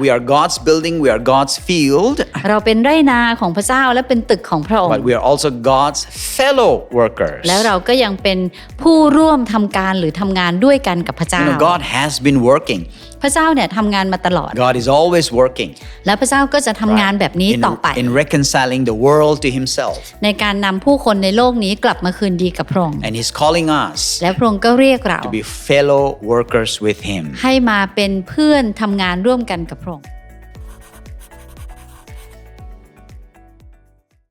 We are God's building, we are God's field, เราเป็นไร่นาของพระเจ้าและเป็นตึกของพระอง but ค์ we are also God's fellow workers. แล้วเราก็ยังเป็นผู้ร่วมทำการหรือทำงานด้วยกันกับพระเจ้า You know, God has been working. พระเจ้าเนี่ยทำงานมาตลอด God is always working และพระเจ้าก็จะทำงานแบบนี้ in, ต่อไป in reconciling the world to Himself. ในการนำผู้คนในโลกนี้กลับมาคืนดีกับพระองค์ And He's calling us และพระองค์ก็เรียกเรา to be fellow workers with Him. ให้มาเป็นเพื่อนทำงานร่วมกันกับพระองค์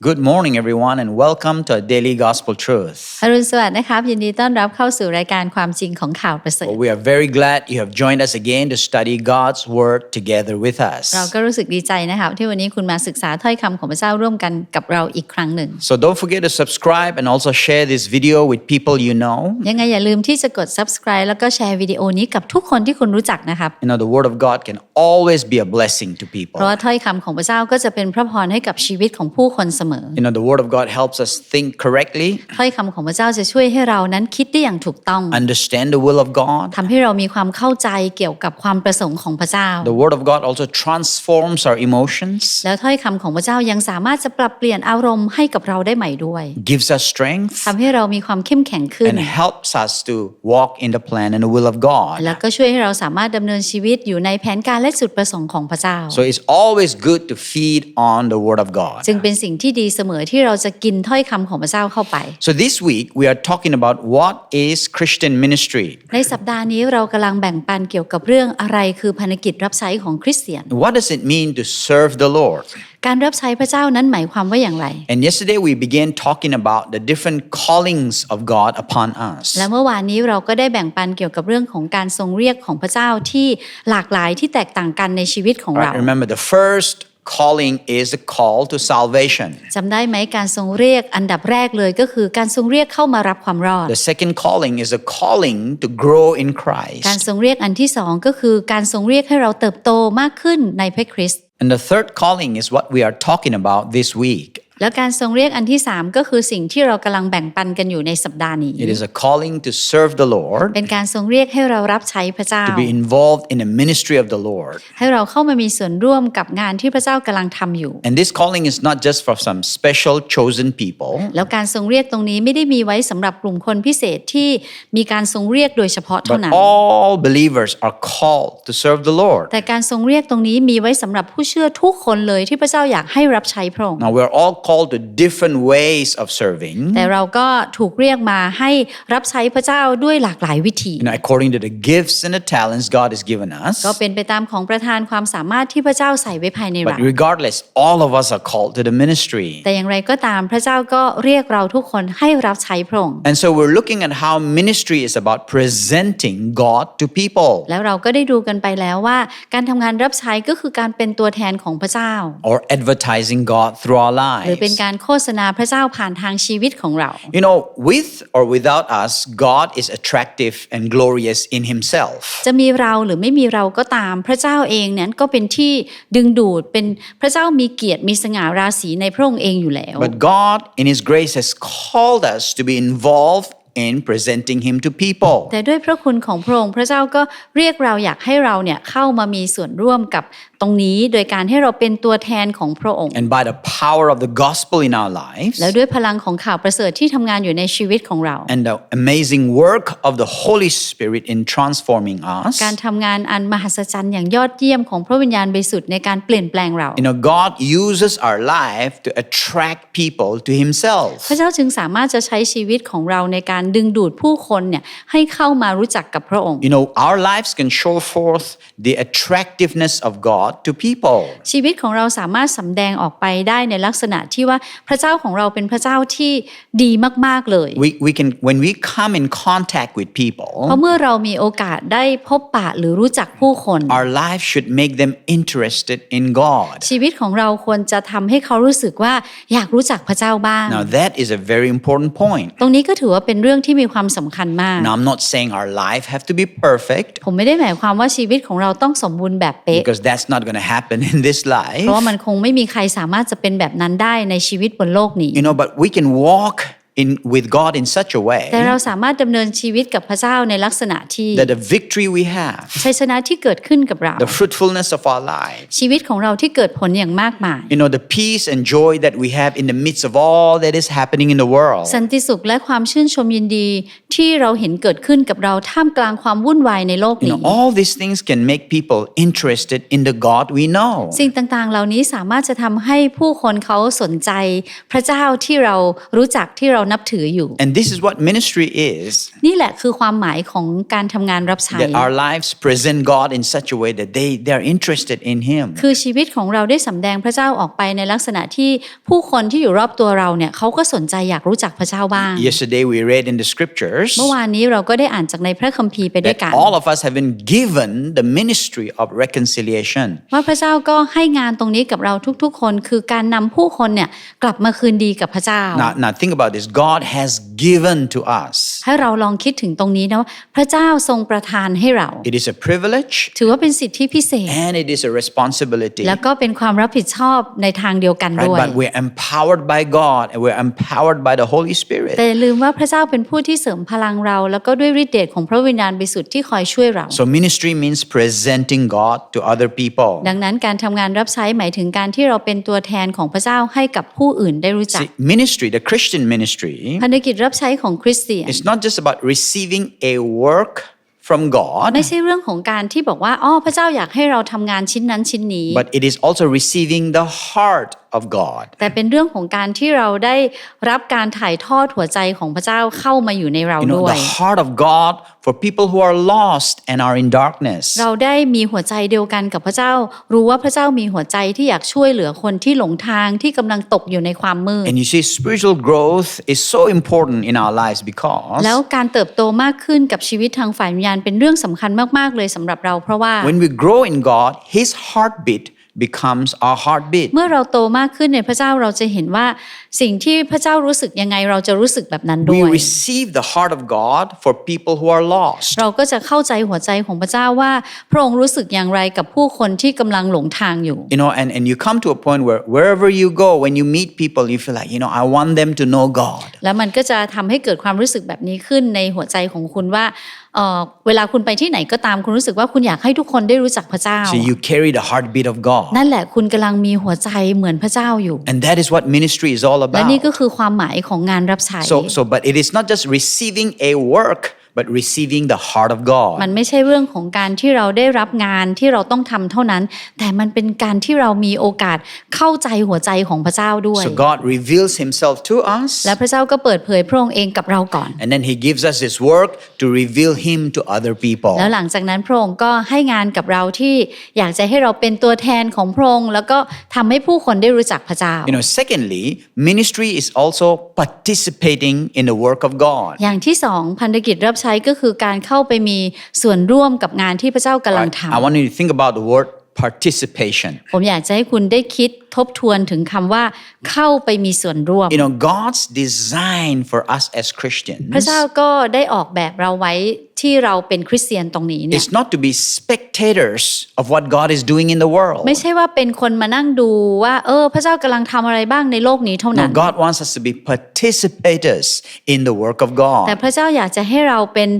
Good morning, everyone, and welcome to Daily Gospel Truth. อรุณสวัสดิ์นะครับยินดีต้อนรับเข้าสู่รายการความจริงของข่าวประเสริฐ Well, we are very glad you have joined us again to study God's Word together with us. เราก็รู้สึกดีใจนะครับที่วันนี้คุณมาศึกษาถ้อยคำของพระเจ้าร่วมกันกับเราอีกครั้งหนึ่ง So don't forget to subscribe and also share this video with people you know. ยังไงอย่าลืมที่จะกด subscribe แล้วก็แชร์วิดีโอนี้กับทุกคนที่คุณรู้จักนะครับ You know, the Word of God can always be a blessing to เพ people. ราะว่าถ้อยคำของพระเจ้าก็จะเป็นพระพรให้กับชีวิตของผู้คนเสมอ You know, the Word of God helps us think correctly, ถ้อยคำของพระเจ้าจะช่วยให้เรานั้นคิดได้อย่างถูกต้อง understand the will of God. ทำให้เรามีความเข้าใจเกี่ยวกับความประสงค์ของพระเจ้า The Word of God also transforms our emotions, แล้วถ้อยคำของพระเจ้ายังสามารถจะปรับเปลี่ยนอารมณ์ให้กับเราได้ใหม่ด้วย gives us strength, ทำให้เรามีความเข้มแข็งขึ้น and helps us to walk in the plan and the will of God. แล้วก็ช่วยให้เราสามารถดำเนินชีวิตอยู่ในแผนการและจุดประสงค์ของพระเจ้า So it's always good to feed on the Word of God. จึงเป็นสิ่งที่ดีเสมอที่เราจะกินถ้อยคำของพระเจ้าเข้าไป So this week we are talking about what is Christian ministry. ในสัปดาห์นี้เรากำลังแบ่งปันเกี่ยวกับเรื่องอะไรคือภารกิจรับใช้ของคริสเตียน What does it mean to serve the Lord? การรับใช้พระเจ้านั้นหมายความว่าอย่างไร And yesterday we began talking about the different callings of God upon us. และเมื่อวานนี้เราก็ได้แบ่งปันเกี่ยวกับเรื่องของการทรงเรียกของพระเจ้าที่หลากหลายที่แตกต่างกันในชีวิตของเรา Right, remember the first calling is the call to salvation. จำได้ไหมการทรงเรียกอันดับแรกเลยก็คือการทรงเรียกเข้ามารับความรอด The second calling is a calling to grow in การ Christ. ทรงเรียกอันที่สองก็คือการทรงเรียกให้เราเติบโตมากขึ้นในพระคริสต์ And the third calling is what we are talking about this week. แล้วการทรงเรียกอันที่สามก็คือสิ่งที่เรากำลังแบ่งปันกันอยู่ในสัปดาห์นี้ It is a calling to serve the Lord, เป็นการทรงเรียกให้เรารับใช้พระเจ้า to be involved in the ministry of the Lord. ให้เราเข้ามามีส่วนร่วมกับงานที่พระเจ้ากำลังทำอยู่ And this calling is not just for some special chosen people, แล้วการทรงเรียกตรงนี้ไม่ได้มีไว้สำหรับกลุ่มคนพิเศษที่มีการทรงเรียกโดยเฉพาะเท่า but นั้น all believers are called to serve the Lord. แต่การทรงเรียกตรงนี้มีไว้สำหรับผู้เชื่อทุกคนเลยที่พระเจ้าอยากให้รับใช้พระองค์ Now, we're all called to different ways of serving, แต่เราก็ถูกเรียกมาให้รับใช้พระเจ้าด้วยหลากหลายวิธี you know, according to the gifts and the talents God has given us. ก็เป็นไปตามของประทานความสามารถที่พระเจ้าใส่ไว้ภายในเรา But regardless, all of us are called to the ministry. แต่อย่างไรก็ตามพระเจ้าก็เรียกเราทุกคนให้รับใช้พระองค์ And so we're looking at how ministry is about presenting God to people แล้วเราก็ได้ดูกันไปแล้วว่าการทำงานรับใช้ก็คือการเป็นตัวแทนของพระเจ้า or advertising God through our หรือ เป็น lives. การโฆษณาพระเจ้าผ่านทางชีวิตของเรา You know, with or without us, God is attractive and glorious in Himself. จะมีเราหรือไม่มีเราก็ตามพระเจ้าเองนั้นก็เป็นที่ดึงดูดเป็นพระเจ้ามีเกียรติมีสง่าราศีในพระองค์เองอยู่แล้ว But God, in His grace, has called us to be involved in presenting Him to people. แต่ด้วยพระคุณของพระองค์พระเจ้าก็เรียกเราอยากให้เราเนี่ยเข้ามามีส่วนร่วมกับตรงนี้โดยการให้เราเป็นตัวแทนของพระองค์ And by the power of the gospel in our lives แล้วด้วยพลังของข่าวประเสริฐที่ทำงานอยู่ในชีวิตของเรา and the amazing work of the Holy Spirit in transforming us, การทำงานอันมหัศจรรย์อย่างยอดเยี่ยมของพระวิญญาณบริสุทธิ์ในการเปลี่ยนแปลงเรา you know, God uses our life to attract people to Himself. พระเจ้าจึงสามารถจะใช้ชีวิตของเราในการดึงดูดผู้คนเนี่ยให้เข้ามารู้จักกับพระองค์ You know, our lives can show forth the attractiveness of God to people. ชีวิตของเราสามารถสำแดงออกไปได้ในลักษณะที่ว่าพระเจ้าของเราเป็นพระเจ้าที่ดีมากๆเลย We, we can, when we come in contact with เพราะ people, เมื่อเรามีโอกาสได้พบปะหรือรู้จักผู้คน our life should make them interested in God. ชีวิตของเราควรจะทำให้เขารู้สึกว่าอยากรู้จักพระเจ้าบ้าง Now, that is a very important point. ตรงนี้ก็ถือว่าเป็นเรื่องที่มีความสำคัญมาก Now, I'm not saying our life have to be perfect ผมไม่ได้หมายความว่าชีวิตของเราต้องสมบูรณ์แบบเป๊ะ because that's not going to happen in this เพราะว่า life. มันคงไม่มีใครสามารถจะเป็นแบบนั้นได้ในชีวิตบนโลกนี้ You know, but we can walk in with God in such a way แต่เราสามารถดำเนินชีวิตกับพระเจ้าในลักษณะที่ that the victory we have, ชัยชนะที่เกิดขึ้นกับเรา the fruitfulness of our lives, ชีวิตของเราที่เกิดผลอย่างมากมาย you know, the peace and joy that we have in the midst of all that is happening in the world. สันติสุขและความชื่นชมยินดีที่เราเห็นเกิดขึ้นกับเราท่ามกลางความวุ่นวายในโลก You นี้ know, all these things can make people interested in the God we know. สิ่งต่างๆ เหล่านี้สามารถจะทำให้ผู้คนเขาสนใจ พระเจ้าที่เรารู้จักที่เรานับถืออยู่ And this is what ministry is นี่แหละคือความหมายของการทำงานรับใช้ that our lives present God in such a way that they, they're interested in Him. คือชีวิตของเราได้สำแดงพระเจ้าออกไปในลักษณะที่ผู้คนที่อยู่รอบตัวเราเนี่ยเขาก็สนใจอยากรู้จักพระเจ้าบ้าง Yesterday we read in the scriptures เมื่อวานนี้เราก็ได้อ่านจากในพระคัมภีร์ไปด้วย that กัน all of us have been given the ministry of reconciliation. ว่าพระเจ้าก็ให้งานตรงนี้กับเราทุกๆคน คือการนำผู้คนเนี่ยกลับมาคืนดีกับพระเจ้า Now, now think about this. God has given to us. ให้เราลองคิดถึงตรงนี้นะว่าพระเจ้าทรงประทานให้เรา It is a privilege ถือว่าเป็นสิทธิพิเศษ and it is a responsibility. แล้วก็เป็นความรับผิดชอบในทางเดียวกัน Right? ด้วย But we're empowered by God and we're empowered by the Holy Spirit. แต่อย่าลืมว่าพระเจ้าเป็นผู้ที่เสริมพลังเรา แล้วก็ด้วยฤทธิ์เดชของพระวิญญาณบริสุทธิ์ที่คอยช่วยเรา So ministry means presenting God to other people. ดังนั้นการทำงานรับใช้หมายถึงการที่เราเป็นตัวแทนของพระเจ้าให้กับผู้อื่นได้รู้จัก See, ministry, the Christian ministry, พันธกิจรับใช้ของคริสเตียน it's not just about receiving a work from God, ไม่ใช่เรื่องของการที่บอกว่าอ๋อพระเจ้าอยากให้เราทำงานชิ้นนั้นชิ้นนี้ but it is also receiving the heart of God. แต่เป็นเรื่องของการที่เราได้รับการถ่ายทอดหัวใจของพระเจ้าเข้ามาอยู่ในเรา You know, ด้วย the heart of God for people who are lost and are in darkness. เราได้มีหัวใจเดียวกันกับพระเจ้า รู้ว่าพระเจ้ามีหัวใจที่อยากช่วยเหลือคนที่หลงทางที่กำลังตกอยู่ในความมืด And you see, spiritual growth is so important in our lives because แล้วการเติบโตมากขึ้นกับชีวิตทางฝ่ายวิญญาณเป็นเรื่องสำคัญมากๆเลยสำหรับเราเพราะว่า when we grow in God, His heartbeat becomes our heartbeat. เมื่อเราโตมากขึ้นในพระเจ้าเราจะเห็นว่าสิ่งที่พระเจ้ารู้สึกยังไงเราจะรู้สึกแบบนั้นด้ We วย receive the heart of God for people who are lost. เราก็จะเข้าใจหัวใจของพระเจ้าว่า พระองค์รู้สึกอย่างไรกับผู้คนที่กำลังหลงทางอยู่ You know, and, and you come to a point where wherever you go, when you meet people, you feel like, you know, I want them to know God. แล้วมันก็จะทำให้เกิดความรู้สึกแบบนี้ขึ้นในหัวใจของคุณว่า เอ่อเวลาคุณไปที่ไหนก็ตามคุณรู้สึกว่าคุณอยากให้ทุกคนได้รู้จักพระเจ้า So you carry the heartbeat of God. นั่นแหละคุณกำลังมีหัวใจเหมือนพระเจ้าอยู่ And that is what ministry is all และนี่ about. ก็คือความหมายของงานรับใช้ So, so, but it is not just receiving a work, but receiving the heart of มั God. นไม่ใช่เรื่องของการที่เราได้รับงานที่เราต้องทำเท่านั้น แต่มันเป็นการที่เรามีโอกาสเข้าใจหัวใจของพระเจ้าด้วย So God reveals Himself to us, และพระเจ้าก็เปิดเผยพระองค์เองกับเราก่อน and then He gives us His work to reveal Him to other people. แล้วหลังจากนั้นพระองค์ก็ให้งานกับเราที่อยากจะให้เราเป็นตัวแทนของพระองค์แล้วก็ทำให้ผู้คนได้รู้จักพระเจ้า You know, secondly, ministry is also participating in the work of God. อย่างที่สองพันธกิจรับใช้ก็คือการเข้าไปมีส่วนร่วมกับงานที่พระเจ้ากำลัง Right? ท I want you to think about the word participation. ำผมอยากจะให้คุณได้คิดทบทวนถึงคำว่าเข้าไปมีส่วนร่วม You know, God's design for us as Christians พระเจ้าก็ได้ออกแบบเราไว้ที่เราเป็นคริสเตียนตรงนี้เนี่ย is not to be spectators of what God is doing in the world. ไม่ใช่ว่าเป็นคนมานั่งดูว่าเออพระเจ้ากำลังทำอะไรบ้างในโลกนี้เท่า No, นั้น God wants us to be participators in the work of แต่ God. พระเจ้าอยากจะให้เราเป็น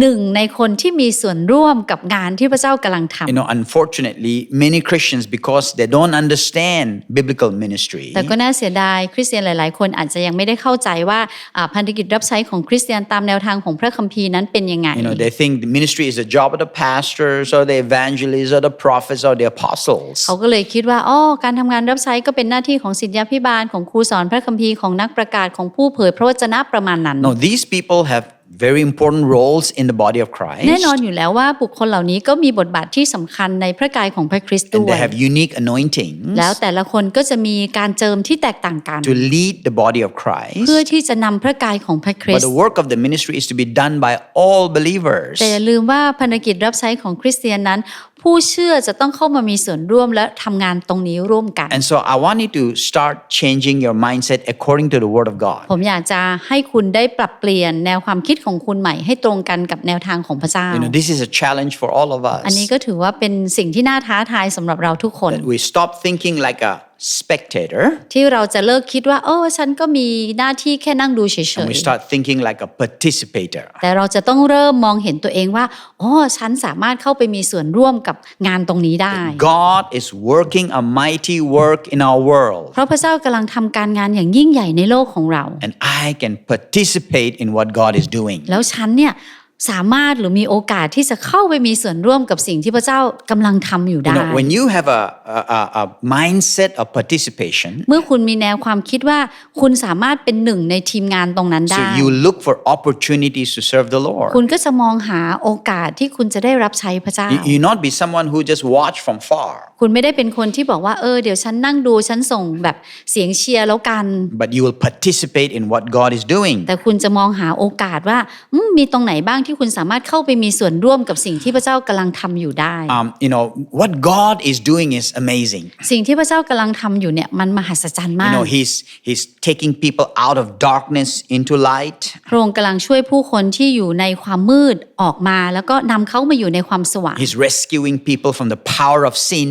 หนึ่งในคนที่มีส่วนร่วมกับงานที่พระเจ้ากำลังทำ You know, unfortunately, many Christians, because they don't understand biblical ministry, แต่ก็น่าเสียดายคริสเตียนหลาย ๆ คนอาจจะยังไม่ได้เข้าใจว่าอ่าพันธกิจรับใช้ของคริสเตียนตามแนวทางของพระคัมภีร์นั้นเป็นยังไง you know, they think the ministry is the job of the pastors or the evangelists or the prophets or the apostles. เขาก็เลยคิดว่าอ๋อการทำงานรับใช้ก็เป็นหน้าที่ของศิษยาพิบาลของครูสอนพระคัมภีร์ของนักประกาศของผู้เผยพระวจนะประมาณนั้น No, these people have very important roles in the body of แน่นอน Christ. อยู่แล้วว่าบุคคลเหล่านี้ก็มีบทบาทที่สำคัญในพระกายของพระคริสต์ And ด้ว they ย have unique anointings แล้วแต่ละคนก็จะมีการเจิมที่แตกต่างกัน to lead the body of เพื่อ Christ. ที่จะนำพระกายของพระคริ But สต์ the work of the ministry is to be done by all believers. แต่อย่าลืมว่าพันธกิจรับใช้ของคริสเตียนนั้น ผู้เชื่อจะต้องเข้ามามีส่วนร่วมและทำงานตรงนี้ร่วมกัน And so I want you to start changing your mindset according to the Word of God. ผมอยากจะให้คุณได้ปรับเปลี่ยนแนวความคิดของคุณใหม่ให้ตรงกันกับแนวทางของพระเจ้า You know, this is a challenge for all of อัน us นี้ก็ถือว่าเป็นสิ่งที่น่าท้าทายสำหรับเราทุกคน that we stop thinking like a spectator ที่เราจะเลิกคิดว่าโอ้ฉันก็มีหน้าที่แค่นั่งดูเฉ and ย we start thinking like a participator. ๆแต่เราจะต้องเริ่มมองเห็นตัวเองว่าอ๋อฉันสามารถเข้าไปมีส่วนร่วมกับงานตรงนี้ได้ God is working a mighty work in our world, เพราะพระเจ้ากำลังทำการงานอย่างยิ่งใหญ่ในโลกของเรา and I can participate in what God is doing. แล้วฉันเนี่ย สามารถหรือมีโอกาสที่จะเข้าไปมีส่วนร่วมกับสิ่งที่พระเจ้ากำลังทำอยู่ You ได้ know, when you have a, a, a- a mindset of participation, เมื่อคุณมีแนวความคิดว่าคุณสามารถเป็นหนึ่งในทีมงานตรงนั้น so ได้ you look for opportunities to serve the Lord. คุณก็จะมองหาโอกาสที่คุณจะได้รับใช้พระเจ้า You, you not be someone who just watch from far, คุณไม่ได้เป็นคนที่บอกว่าเออเดี๋ยวฉันนั่งดูฉันส่งแบบเสียงเชียร์แล้วกัน but you will participate in what God is doing. แต่คุณจะมองหาโอกาสว่าอืมมีตรงไหนบ้างที่คุณสามารถเข้าไปมีส่วนร่วมกับสิ่งที่พระเจ้ากำลังทำอยู่ได้ Um, you know, what God is doing is amazing. สิ่งที่พระเจ้ากำลังทำอยู่เนี่ยมันมหัศจรรย์ You มาก know, He's He's taking people out of darkness into light. พระองค์กำลังช่วยผู้คนที่อยู่ในความมืดออกมา แล้วก็นำเขามาอยู่ในความสว่าง He's rescuing people from the power of sin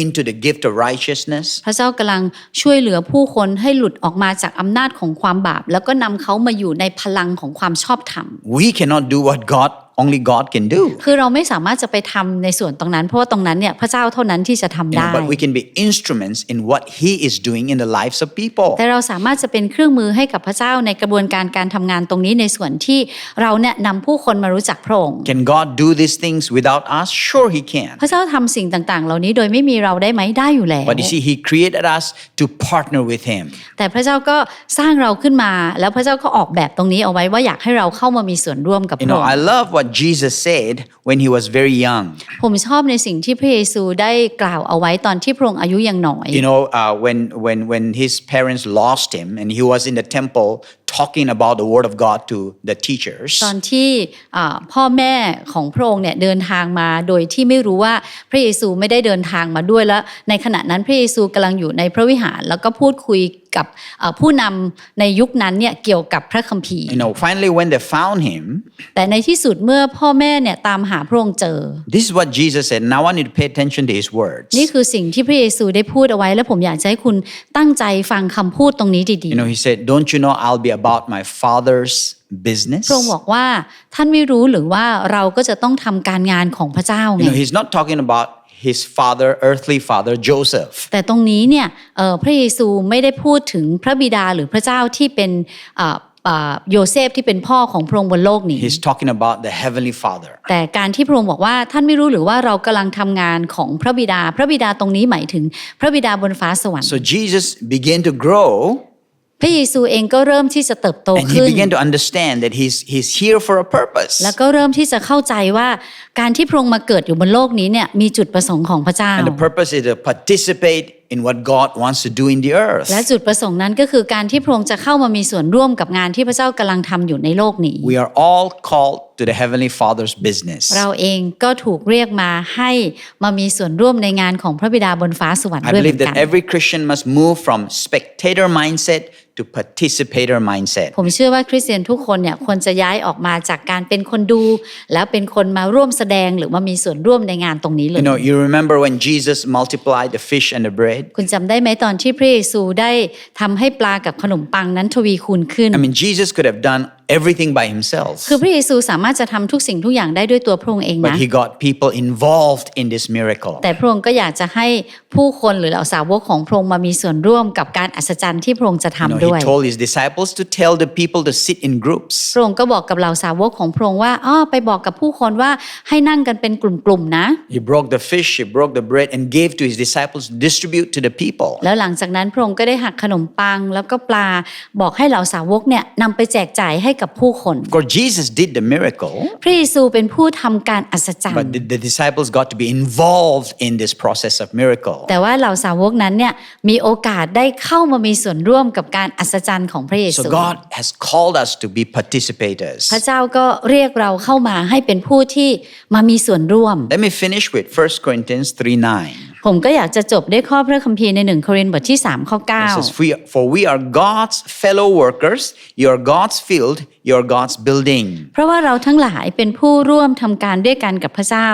into the gift of righteousness. พระเจ้ากำลังช่วยเหลือผู้คนให้หลุดออกมาจากอำนาจของความบาป แล้วก็นำเขามาอยู่ในพลังของความชอบธรรม We cannot do what God only God can do. คือเราไม่สามารถจะไปทำในส่วนตรงนั้น เพราะว่าตรงนั้นเนี่ยพระเจ้าเท่านั้นที่จะทำ You ได้ know, but we can be instruments in what He is doing in the lives of people. แต่เราสามารถจะเป็นเครื่องมือให้กับพระเจ้าในกระบวนการการทำงานตรงนี้ในส่วนที่เราเนี่ยนำผู้คนมารู้จักพระองค์ Can God do these things without us? Sure, He can. พระเจ้าทำสิ่งต่างๆ เหล่านี้โดยไม่มีเราได้ไหมได้อยู่แล้ว But you see, He created us to partner with Him. แต่พระเจ้าก็สร้างเราขึ้นมาแล้วพระเจ้าก็ออกแบบตรงนี้เอาไว้ว่าอยากให้เราเข้ามามีส่วนร่วมกับพ You ระ know, องค์ I love what Jesus said when He was very young. ผมชอบในสิ่งที่พระเยซูได้กล่าวเอาไว้ตอนที่พระองค์อายุยังน้อย You know, uh, when when when His parents lost Him and He was in the temple talking about the Word of God to the teachers. ตอนที่อ่าพ่อแม่ของพระองค์เนี่ยเดินทางมาโดยที่ไม่รู้ว่าพระเยซูไม่ได้เดินทางมาด้วยแล้วในขณะนั้นพระเยซูกำลังอยู่ในพระวิหารแล้วก็พูดคุย กับอ่าผู้นำในยุคนั้นเนี่ยเกี่ยวกับพระคัมภีร์ You know, finally, when they found Him, แต่ในที่สุดเมื่อพ่อแม่เนี่ยตามหาพระองค์เจอ this is what Jesus said. Now I want you to pay attention to His words. นี่คือสิ่งที่พระเยซูได้พูดเอาไว้ และผมอยากจะให้คุณตั้งใจฟังคำพูดตรงนี้ดี You know, He said, "Don't you know I'll be about my Father's business?" ๆพระองค์บอกว่าท่านไม่รู้หรือว่าเราก็จะต้องทำการงานของพระเจ้า You ไง know, He's not talking about His father, earthly father, Joseph. แต่ตรงนี้เนี่ยเอ่อพระเยซูไม่ได้พูดถึงพระบิดาหรือพระเจ้าที่เป็นอ่าอ่าโยเซฟที่เป็นพ่อของพระองค์บนโลกนี้ He's talking about the heavenly Father. แต่การที่พระองค์บอกว่าท่านไม่รู้หรือว่าเรากำลังทำงานของพระบิดา พระบิดาตรงนี้หมายถึงพระบิดาบนฟ้าสวรรค์ So Jesus began to grow พ ระเยซูเองก็เริ่มที่จะเติบโต and he ขึ้น began to understand that he's, he's here for a purpose. แล้วก็เริ่มที่จะเข้าใจว่าการที่พระองค์มาเกิดอยู่บนโลกนี้เนี่ยมีจุดประสงค์ของพระเจ้า And the purpose is to participate in what God wants to do in the earth. และจุดประสงค์นั้นก็คือการที่พระองค์จะเข้ามามีส่วนร่วมกับงานที่พระเจ้ากำลังทำอยู่ในโลกนี้ We are all called to the heavenly Father's business. เราเองก็ถูกเรียกมาให้มามีส่วนร่วมในงานของพระบิดาบนฟ้าสวรรค์ I ด้วยเหมื believe อนกัน that every Christian must move from spectator mindset to participator mindset. ผมเชื่อว่าคริสเตียนทุกคนเนี่ยควรจะย้ายออกมาจากการเป็นคนดู แล้วเป็นคนมาร่วมแสดงหรือมามีส่วนร่วมในงานตรงนี้เลย You know, you remember when Jesus multiplied the fish and the bread? คุณจำได้ไหมตอนที่พระเยซูได้ทำให้ปลากับขนมปังนั้นทวีคูณขึ้น I mean, Jesus could have done everything by himself, คือพระเยซูสามารถจะทำทุกสิ่งทุกอย่างได้ด้วยตัวพระองค์เอง but นะ he got people involved in this miracle. แต่พระองค์ก็อยากจะให้ผู้คนหรือเหล่าสาวกของพระองค์มามีส่วนร่วมกับการอัศจรรย์ที่พระองค์จะ You ทำ know, ด้วย he told his disciples to tell the people to sit in groups. พระองค์ก็บอกกับเหล่าสาวกของพระองค์ว่าอ้อไปบอกกับผู้คนว่าให้นั่งกันเป็นกลุ่มๆนะ He broke the fish, he broke the bread, and gave to his disciples to distribute to the people. แล้วหลังจากนั้นพระองค์ก็ได้หักขนมปังแล้วก็ปลาบอกให้เหล่าสาวกเนี่ยนำไปแจกจ่ายให้กับผู้คน Of course, Jesus did the miracle, พระเยซูเป็นผู้ทำการอัศจรร but ย์ the, the disciples got to be involved in this process of miracle. แต่ว่าเหล่าสาวกนั้นเนี่ยมีโอกาสได้เข้ามามีส่วนร่วมกับการอัศจรรย์ของพระเย So ซู God has called us to be participators. พระเจ้าก็เรียกเราเข้ามาให้เป็นผู้ที่มามีส่วนร่วม Let me finish with 1 Corinthians 3 9. ผมก็อยากจะจบด้วยข้อพระคัมภีร์ในหนึ่งโครินธ์บทที่3ข้อ It says, "We- For we are God's fellow workers, you are God's field, you are God's building. 9เพราะว่าเราทั้งหลายเป็นผู้ร่วมทำการด้วยกันกับพระเจ้า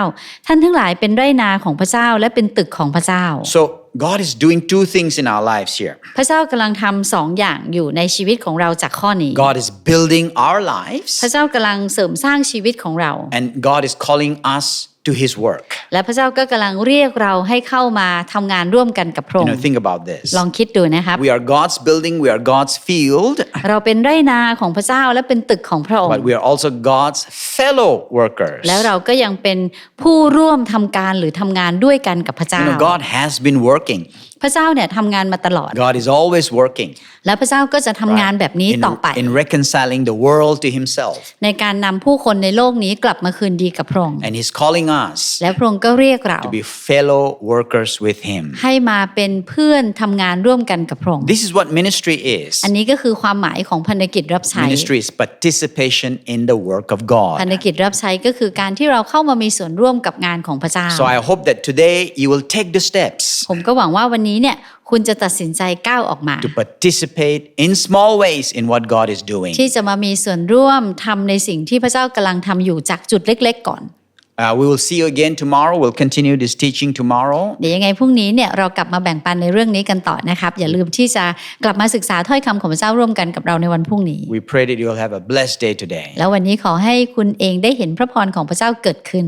ท่านทั้งหลายเป็นไรนาของพระเจ้าและเป็นตึกของพระเจ้า So God is doing two things in our lives here. พระเจ้ากำลังทำสองอย่างอยู่ในชีวิตของเราจากข้อนี้ God is building our lives, พระเจ้ากำลังเสริมสร้างชีวิตของเรา and God is calling us to His work. และพระเจ้าก็กำลังเรียกเราให้เข้ามาทำงานร่วมกันกับพระอ You ง know, ค์ think about this. ลองคิดดูนะครับ We are God's building, we are God's field, เราเป็นไร่นาของพระเจ้าและเป็นตึกของพระองค์ but we are also God's fellow workers. แล้วเราก็ยังเป็นผู้ร่วมทำการหรือทำงานด้วยกันกับพระเจ้า You know, God has been working. พระเจ้าเนี่ยทำงานมาตลอด God is always working และพระเจ้าก็จะทำงานแบบนี้ in, ต่อไป in reconciling the world to Himself. ในการนำผู้คนในโลกนี้กลับมาคืนดีกับพระองค์ And He's calling us และพระองค์ก็เรียกเรา to be fellow workers with Him. ให้มาเป็นเพื่อนทำงานร่วมกันกับพระองค์ This is what ministry is. อันนี้ก็คือความหมายของพันธกิจรับใช้ Ministry is participation in the work of พัน God. ธกิจรับใช้ก็คือการที่เราเข้ามามีส่วนร่วมกับงานของพระเจ้า So I hope that today you will take the steps ผมก็หวังว่าวันนี้เนี่ยคุณจะตัดสินใจก้าวออกมา to participate in small ways in what God is doing. ที่จะมามีส่วนร่วมทำในสิ่งที่พระเจ้ากำลังทำอยู่จากจุดเล็ก ๆ ก่อน Uh, we will see you again tomorrow. We'll continue this teaching tomorrow. เดี๋ยวยังไงพรุ่งนี้เนี่ยเรากลับมาแบ่งปันในเรื่องนี้กันต่อนะครับ อย่าลืมที่จะกลับมาศึกษาถ้อยคำของพระเจ้าร่วมกันกับเราในวันพรุ่งนี้ We pray that you will have a blessed day today. แล้ววันนี้ขอให้คุณเองได้เห็นพระพรของพระเจ้าเกิดขึ้น